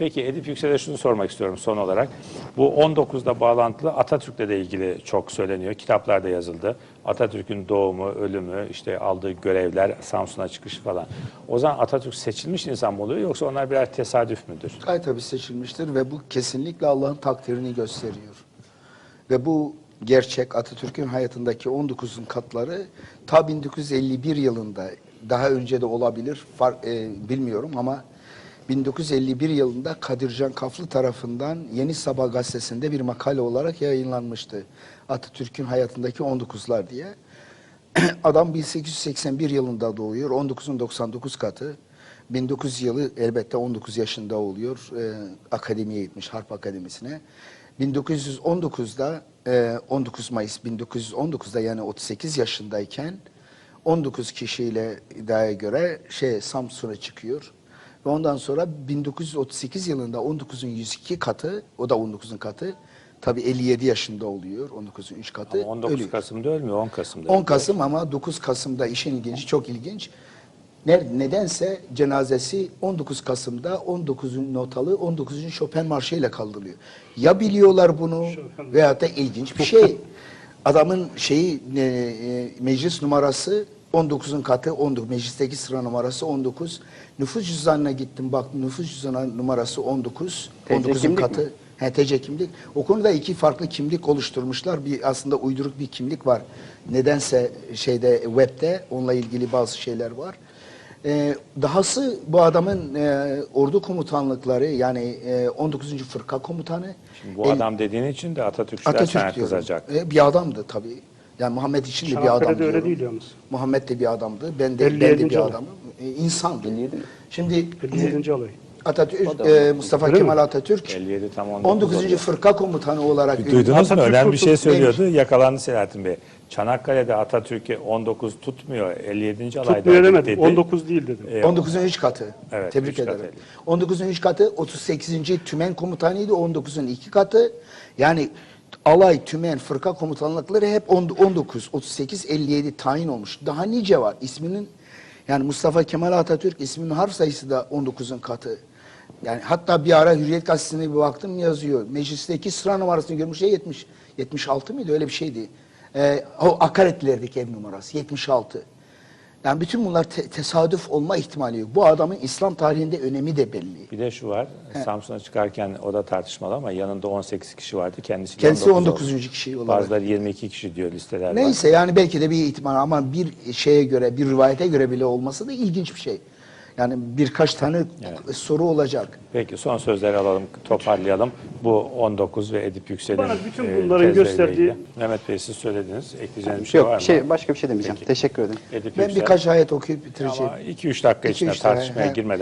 Peki Edip Yüksel'e şunu sormak istiyorum son olarak. Bu 19'da bağlantılı Atatürk'le de ilgili çok söyleniyor. Kitaplarda yazıldı. Atatürk'ün doğumu, ölümü, işte aldığı görevler, Samsun'a çıkışı falan. O zaman Atatürk seçilmiş insan mı oluyor yoksa onlar birer tesadüf müdür? Gayet tabii seçilmiştir ve bu kesinlikle Allah'ın takdirini gösteriyor. Ve bu gerçek Atatürk'ün hayatındaki 19'un katları ta 1951 yılında daha önce de olabilir far- e, bilmiyorum ama 1951 yılında Kadircan Kaflı tarafından Yeni Sabah gazetesinde bir makale olarak yayınlanmıştı. Atatürk'ün hayatındaki 19'lar diye. Adam 1881 yılında doğuyor. 19'un 99 katı. 1900 yılı elbette 19 yaşında oluyor. Ee, akademiye gitmiş, Harp Akademisi'ne. 1919'da, e, 19 Mayıs 1919'da yani 38 yaşındayken 19 kişiyle iddiaya göre şey Samsun'a çıkıyor. Ve ondan sonra 1938 yılında 19'un 102 katı, o da 19'un katı. Tabii 57 yaşında oluyor 19'un 3 katı. Ama 19 ölüyor. Kasım'da ölmüyor, 10 Kasım'da. 10 Kasım ama 9 Kasım'da işin ilginci, çok ilginç. Ne- Nedense cenazesi 19 Kasım'da 19'un notalı 19'un Chopin Marşı ile kaldırılıyor. Ya biliyorlar bunu veyahut da ilginç bir şey. Adamın şeyi e, e, meclis numarası 19'un katı 19 meclisteki sıra numarası 19. Nüfus cüzdanına gittim bak nüfus cüzdanı numarası 19. TC 19'un kimlik mi? katı. He, TC kimlik. O konuda iki farklı kimlik oluşturmuşlar. Bir aslında uyduruk bir kimlik var. Nedense şeyde webde onunla ilgili bazı şeyler var. Ee, dahası bu adamın e, ordu komutanlıkları yani e, 19. Fırka komutanı. Şimdi bu El- adam dediğin için de Atatürkçüler sana Atatürk diyorum. kızacak. E, bir adamdı tabii. Yani Muhammed için de bir adam öyle diyorum. değil yalnız. Muhammed de bir adamdı. Ben de, ben 57. de bir olay. adamım. E, insandı. 57 mi? Şimdi 57. alay. Atatürk, e, Mustafa Öyle Kemal mi? Atatürk 57 tam 19 19. oluyor. Fırka komutanı olarak Duydunuz mu? Önemli bir şey söylüyordu. Yakalandı Selahattin Bey. Çanakkale'de Atatürk'e 19 tutmuyor. 57. alayda Tutmuyor demedim. dedi. 19 değil dedim. E, 19'un 3 katı. Evet, Tebrik üç ederim. katı. 19'un 3 katı 38. Tümen komutanıydı. 19'un 2 katı. Yani alay, tümen, fırka komutanlıkları hep on- 19, 38, 57 tayin olmuş. Daha nice var. İsminin yani Mustafa Kemal Atatürk isminin harf sayısı da 19'un katı. Yani hatta bir ara Hürriyet Gazetesi'ne bir baktım yazıyor. Meclisteki sıra numarasını görmüş ya 70, 76 mıydı öyle bir şeydi. Ee, o akaretlerdeki ev numarası 76. Yani bütün bunlar te- tesadüf olma ihtimali yok. Bu adamın İslam tarihinde önemi de belli. Bir de şu var. Samsun'a çıkarken o da tartışmalı ama yanında 18 kişi vardı. Kendisi, Kendisi 19 19. oldu. kişi olarak. Bazıları 22 kişi diyor listeler var. Neyse yani belki de bir ihtimal ama bir şeye göre, bir rivayete göre bile olması da ilginç bir şey. Yani birkaç tane soru olacak. Peki son sözleri alalım, toparlayalım. Bu 19 ve Edip Yüksel'in Bana bütün e, bunların gösterdiği-. Mehmet Bey siz söylediniz. Ekleyeceğiniz bir şey var Yok mı? şey, başka bir şey demeyeceğim. Peki. Teşekkür ederim. Edip Ben Yüksel. birkaç ayet okuyup bitireceğim. Ama 2-3 dakika İki, içinde tartışmaya he. girmeden